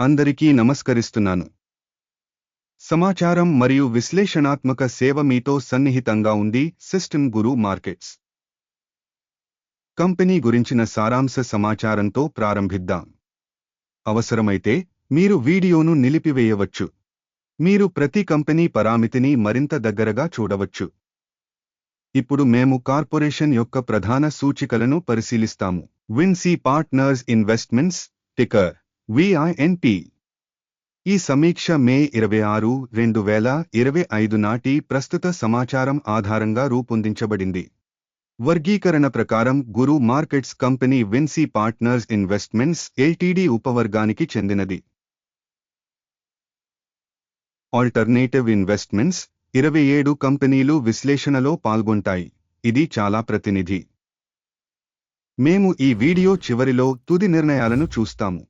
అందరికీ నమస్కరిస్తున్నాను. సమాచారం మరియు విశ్లేషణాత్మక సేవ మీతో సన్నిహితంగా ఉంది సిస్టమ్ గురు మార్కెట్స్. కంపెనీ గురించిన సారాంశ సమాచారంతో ప్రారంభిద్దాం. అవసరమైతే మీరు వీడియోను నిలిపివేయవచ్చు. మీరు ప్రతి కంపెనీ పరామితిని మరింత దగ్గరగా చూడవచ్చు. ఇప్పుడు మేము కార్పొరేషన్ యొక్క ప్రధాన సూచికలను పరిశీలిస్తాము. Vinci partners investments ticker VINP ఈ సమీక్ష మే ఇరవై ఆరు రెండు వేల ఇరవై ఐదు నాటి ప్రస్తుత సమాచారం ఆధారంగా రూపొందించబడింది. వర్గీకరణ ప్రకారం Guru markets company Vinci partners investments LTD ఉపవర్గానికి చెందినది. ఆల్టర్నేటివ్ ఇన్వెస్ట్మెంట్స్ ఇరవై ఏడు కంపెనీలు విశ్లేషణలో పాల్గొంటాయి. ఇది చాలా ప్రతినిధి. మేము ఈ వీడియో చివరిలో తుది నిర్ణయాలను చూస్తాము.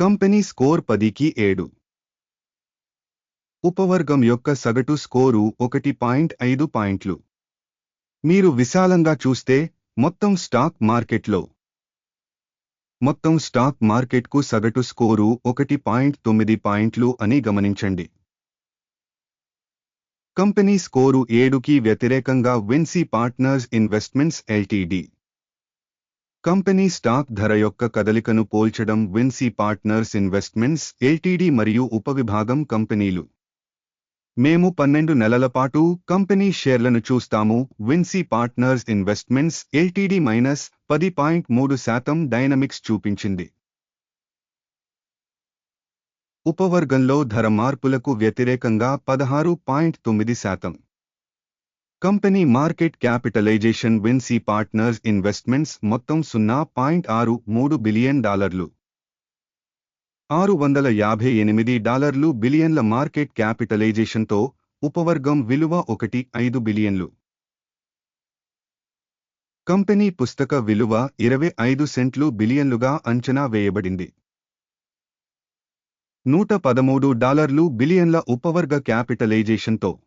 కంపెనీ స్కోర్ పదికి ఏడు. ఉపవర్గం యొక్క సగటు స్కోరు ఒకటి పాయింట్ ఐదు పాయింట్లు. మీరు విశాలంగా చూస్తే మొత్తం స్టాక్ మార్కెట్లో. మొత్తం స్టాక్ మార్కెట్కు సగటు స్కోరు ఒకటి పాయింట్ తొమ్మిది పాయింట్లు అని గమనించండి. కంపెనీ స్కోరు ఏడుకి వ్యతిరేకంగా Vinci partners investments LTD. Company stock ధర యొక్క కదలికను పోల్చడం విన్సీ పార్ట్నర్స్ ఇన్వెస్ట్మెంట్స్ ఎల్టీడీ మరియు ఉపవిభాగం కంపెనీలు. మేము పన్నెండు నెలల పాటు కంపెనీ షేర్లను చూస్తాము Vinci partners investments LTD minus పది పాయింట్ మూడు శాతం డైనమిక్స్ చూపించింది. ఉపవర్గంలో ధర మార్పులకు వ్యతిరేకంగా పదహారు పాయింట్ తొమ్మిది శాతం. Company market capitalization Vinci partners investments మొత్తం సున్నా పాయింట్ ఆరు మూడు బిలియన్ డాలర్లు. ఆరు వందల యాభై ఎనిమిది డాలర్లు బిలియన్ల మార్కెట్ క్యాపిటలైజేషన్తో ఉపవర్గం విలువ ఒకటి ఐదు బిలియన్లు. కంపెనీ పుస్తక విలువ ఇరవై ఐదు సెంట్లు బిలియన్లుగా అంచనా వేయబడింది. నూట పదమూడు డాలర్లు బిలియన్ల ఉపవర్గ క్యాపిటలైజేషన్తో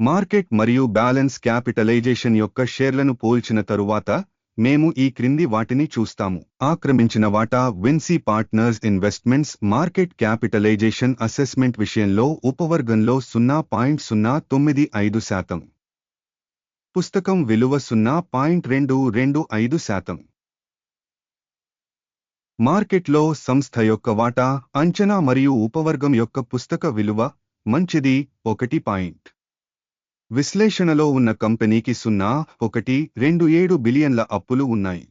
మార్కెట్ మరియు బ్యాలెన్స్ క్యాపిటలైజేషన్ యొక్క షేర్లను పోల్చిన తరువాత మేము ఈ క్రింది వాటిని చూస్తాము. ఆక్రమించిన వాటా Vinci partners investments market capitalization assessment విషయంలో ఉపవర్గంలో సున్నా పాయింట్ సున్నా తొమ్మిది ఐదు శాతం. పుస్తకం విలువ సున్నా పాయింట్ రెండు రెండు ఐదు శాతం. మార్కెట్లో సంస్థ యొక్క వాటా అంచనా మరియు ఉపవర్గం యొక్క పుస్తక విలువ మంచిది ఒకటి పాయింట్. విశ్లేషణలో ఉన్న కంపెనీకి సున్నా ఒకటి రెండు ఏడు బిలియన్ల అప్పులు ఉన్నాయి.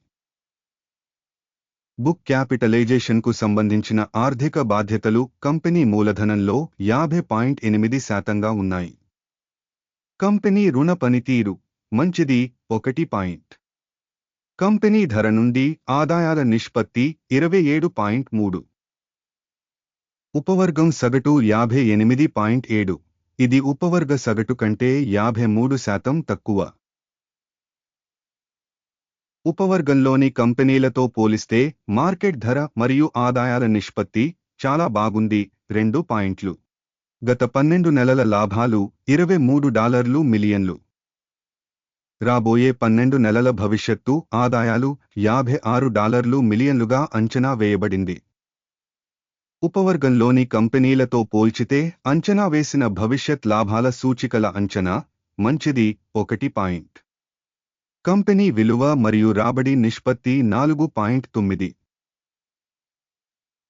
బుక్ క్యాపిటలైజేషన్కు సంబంధించిన ఆర్థిక బాధ్యతలు కంపెనీ మూలధనంలో యాభై పాయింట్ ఎనిమిది శాతంగా ఉన్నాయి. కంపెనీ రుణ పనితీరు మంచిది ఒకటి పాయింట్. కంపెనీ ధర నుండి ఆదాయాల నిష్పత్తి ఇరవై ఏడు పాయింట్ మూడు. ఉపవర్గం సగటు యాభై ఎనిమిది పాయింట్ ఏడు. ఇది ఉపవర్గ సగటు కంటే యాభై మూడు శాతం తక్కువ. ఉపవర్గంలోని కంపెనీలతో పోలిస్తే మార్కెట్ ధర మరియు ఆదాయాల నిష్పత్తి చాలా బాగుంది. రెండు పాయింట్లు. గత పన్నెండు నెలల లాభాలు ఇరవై మూడు డాలర్లు మిలియన్లు. రాబోయే పన్నెండు నెలల భవిష్యత్తు ఆదాయాలు యాభై ఆరు డాలర్లు మిలియన్లుగా అంచనా వేయబడింది. ఉపవర్గంలోని కంపెనీలతో పోల్చితే అంచనా వేసిన భవిష్యత్ లాభాల సూచికల అంచనా మంచిది ఒకటి పాయింట్. కంపెనీ విలువ మరియు రాబడి నిష్పత్తి నాలుగు పాయింట్ తొమ్మిది.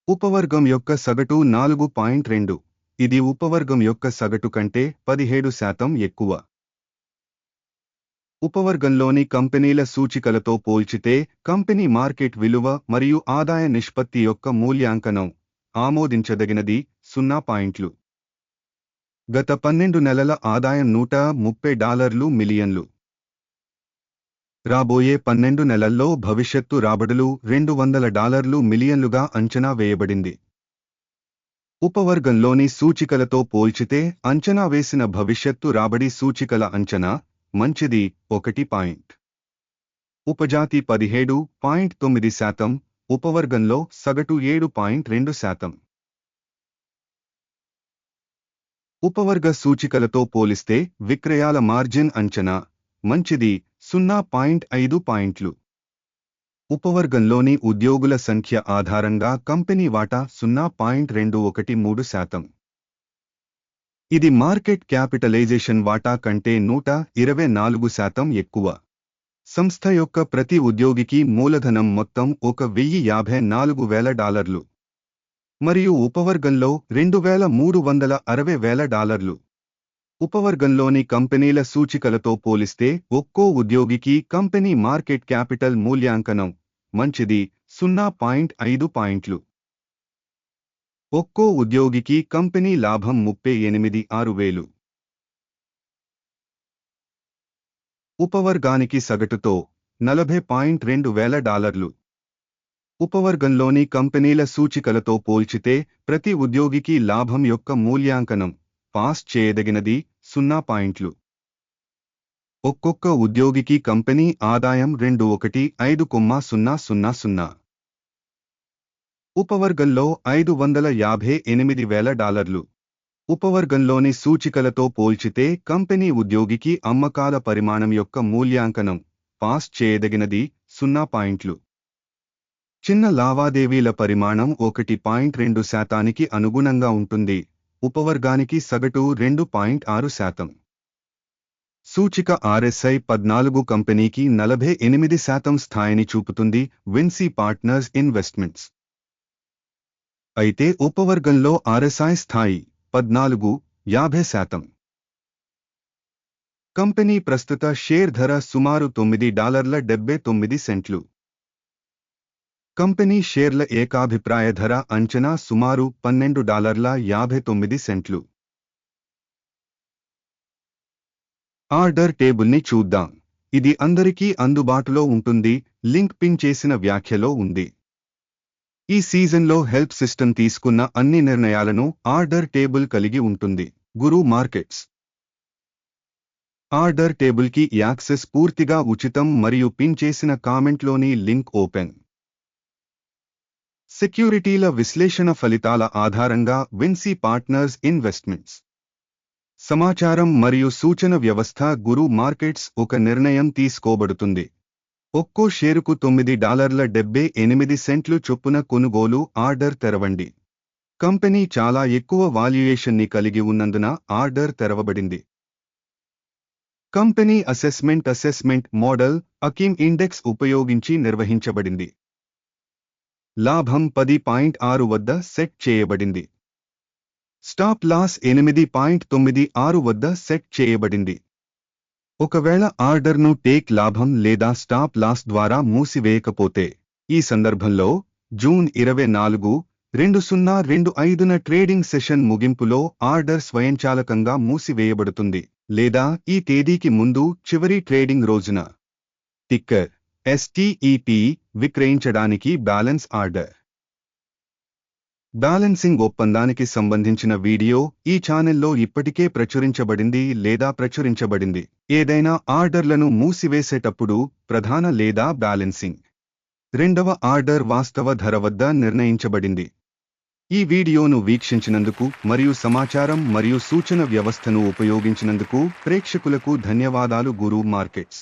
ఉపవర్గం యొక్క సగటు నాలుగు పాయింట్ రెండు. ఇది ఉపవర్గం యొక్క సగటు కంటే పదిహేడు శాతం ఎక్కువ. ఉపవర్గంలోని కంపెనీల సూచికలతో పోల్చితే కంపెనీ మార్కెట్ విలువ మరియు ఆదాయ నిష్పత్తి యొక్క మూల్యాంకనం ఆమోదించదగినది సున్నా పాయింట్లు. గత పన్నెండు నెలల ఆదాయం నూట ముప్పై డాలర్లు మిలియన్లు. రాబోయే పన్నెండు నెలల్లో భవిష్యత్తు రాబడులు రెండు వందల డాలర్లు మిలియన్లుగా అంచనా వేయబడింది. ఉపవర్గంలోని సూచికలతో పోల్చితే అంచనా వేసిన భవిష్యత్తు రాబడి సూచికల అంచనా మంచిది ఒకటి పాయింట్. ఉపజాతి పదిహేడు పాయింట్ తొమ్మిది శాతం ఉపవర్గంలో సగటు ఏడు పాయింట్ రెండు శాతం. ఉపవర్గ సూచికలతో పోలిస్తే విక్రయాల మార్జిన్ అంచనా మంచిది సున్నా పాయింట్ ఐదు పాయింట్లు. ఉపవర్గంలోని ఉద్యోగుల సంఖ్య ఆధారంగా కంపెనీ వాటా సున్నా పాయింట్ రెండు ఒకటి మూడు శాతం. ఇది మార్కెట్ క్యాపిటలైజేషన్ వాటా కంటే నూట ఇరవై నాలుగు శాతం ఎక్కువ. సంస్థ యొక్క ప్రతి ఉద్యోగికి మూలధనం మొత్తం ఒక వెయ్యి యాభై నాలుగు వేల డాలర్లు. మరియు ఉపవర్గంలో రెండు వేల మూడు వందల అరవై వేల డాలర్లు. ఉపవర్గంలోని కంపెనీల సూచికలతో పోలిస్తే ఒక్కో ఉద్యోగికి కంపెనీ మార్కెట్ క్యాపిటల్ మూల్యాంకనం మంచిది సున్నా పాయింట్ ఐదు పాయింట్లు. ఒక్కో ఉద్యోగికి కంపెనీ లాభం ముప్పై ఎనిమిది ఆరు వేలు. ఉపవర్గానికి సగటుతో నలభై పాయింట్ రెండు వేల డాలర్లు. ఉపవర్గంలోని కంపెనీల సూచికలతో పోల్చితే ప్రతి ఉద్యోగికి లాభం యొక్క మూల్యాంకనం పాస్ చేయదగినది సున్నా పాయింట్లు. ఒక్కొక్క ఉద్యోగికి కంపెనీ ఆదాయం రెండు ఒకటి ఐదు కొమ్మ సున్నా సున్నా సున్నా. ఉపవర్గంలో ఐదు వందల యాభై ఎనిమిది వేల డాలర్లు. ఉపవర్గంలోని సూచికలతో పోల్చితే కంపెనీ ఉద్యోగికి అమ్మకాల పరిమాణం యొక్క మూల్యాంకనం పాస్ చేయదగినది సున్నా పాయింట్లు. చిన్న లావాదేవీల పరిమాణం ఒకటి పాయింట్ రెండు శాతానికి అనుగుణంగా ఉంటుంది. ఉపవర్గానికి సగటు రెండు పాయింట్ ఆరు శాతం. సూచిక ఆర్ఎస్ఐ పద్నాలుగు కంపెనీకి నలభై ఎనిమిది శాతం స్థాయిని చూపుతుంది విన్సీ పార్ట్నర్స్ ఇన్వెస్ట్మెంట్స్. అయితే ఉపవర్గంలో ఆర్ఎస్ఐ స్థాయి పద్నాలుగు యాభై శాతం. కంపెనీ ప్రస్తుత షేర్ ధర సుమారు తొమ్మిది డాలర్ల డెబ్బై తొమ్మిది సెంట్లు. కంపెనీ షేర్ల ఏకాభిప్రాయ ధర అంచనా సుమారు పన్నెండు డాలర్ల యాభై తొమ్మిది సెంట్లు. ఆర్డర్ టేబుల్ని చూద్దాం. ఇది అందరికీ అందుబాటులో ఉంటుంది లింక్ పిన్ చేసిన వ్యాఖ్యలో ఉంది. ఈ సీజన్లో హెల్ప్ సిస్టమ్ తీసుకున్న అన్ని నిర్ణయాలను ఆర్డర్ టేబుల్ కలిగి ఉంటుంది. గురు మార్కెట్స్. ఆర్డర్ టేబుల్కి యాక్సెస్ పూర్తిగా ఉచితం మరియు పిన్ చేసిన కామెంట్లోని లింక్ ఓపెన్. సెక్యూరిటీల విశ్లేషణ ఫలితాల ఆధారంగా విన్సీ పార్ట్నర్స్ ఇన్వెస్ట్మెంట్స్. సమాచారం మరియు సూచన వ్యవస్థ గురు మార్కెట్స్ ఒక నిర్ణయం తీసుకోబడుతుంది. ఒక్కో షేరుకు తొమ్మిది డాలర్ల డెబ్బై ఎనిమిది సెంట్లు చొప్పున కొనుగోలు ఆర్డర్ తెరవండి. కంపెనీ చాలా ఎక్కువ వాల్యుయేషన్ని కలిగి ఉన్నందున ఆర్డర్ తెరవబడింది. Company assessment assessment model Akeem index ఉపయోగించి నిర్వహించబడింది. లాభం పది పాయింట్ ఆరు వద్ద సెట్ చేయబడింది. స్టాప్ లాస్ ఎనిమిది పాయింట్ తొమ్మిది ఆరు వద్ద సెట్ చేయబడింది. ఒకవేళ ఆర్డర్ను టేక్ లాభం లేదా స్టాప్ లాస్ ద్వారా మూసివేయకపోతే ఈ సందర్భంలో జూన్ ఇరవై నాలుగు రెండు సున్నా రెండు ఐదున ట్రేడింగ్ సెషన్ ముగింపులో ఆర్డర్ స్వయంచాలకంగా మూసివేయబడుతుంది లేదా ఈ తేదీకి ముందు చివరి ట్రేడింగ్ రోజున. టిక్కర్ ఎస్టీఈపీ విక్రయించడానికి బ్యాలెన్స్ ఆర్డర్. బ్యాలెన్సింగ్ ఒప్పందానికి సంబంధించిన వీడియో ఈ ఛానెల్లో ఇప్పటికే ప్రచురించబడింది లేదా ప్రచురించబడింది. ఏదైనా ఆర్డర్లను మూసివేసేటప్పుడు ప్రధాన లేదా బ్యాలెన్సింగ్. రెండవ ఆర్డర్ వాస్తవ ధర వద్ద నిర్ణయించబడింది. ఈ వీడియోను వీక్షించినందుకు మరియు సమాచారం మరియు సూచన వ్యవస్థను ఉపయోగించినందుకు ప్రేక్షకులకు ధన్యవాదాలు గురు మార్కెట్స్.